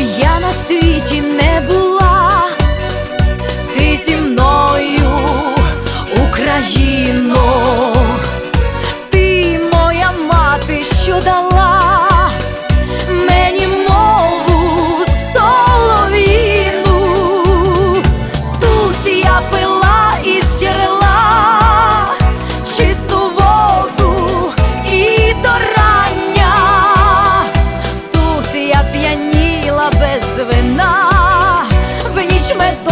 я на світі не була, ти зі мною Україною. Düşme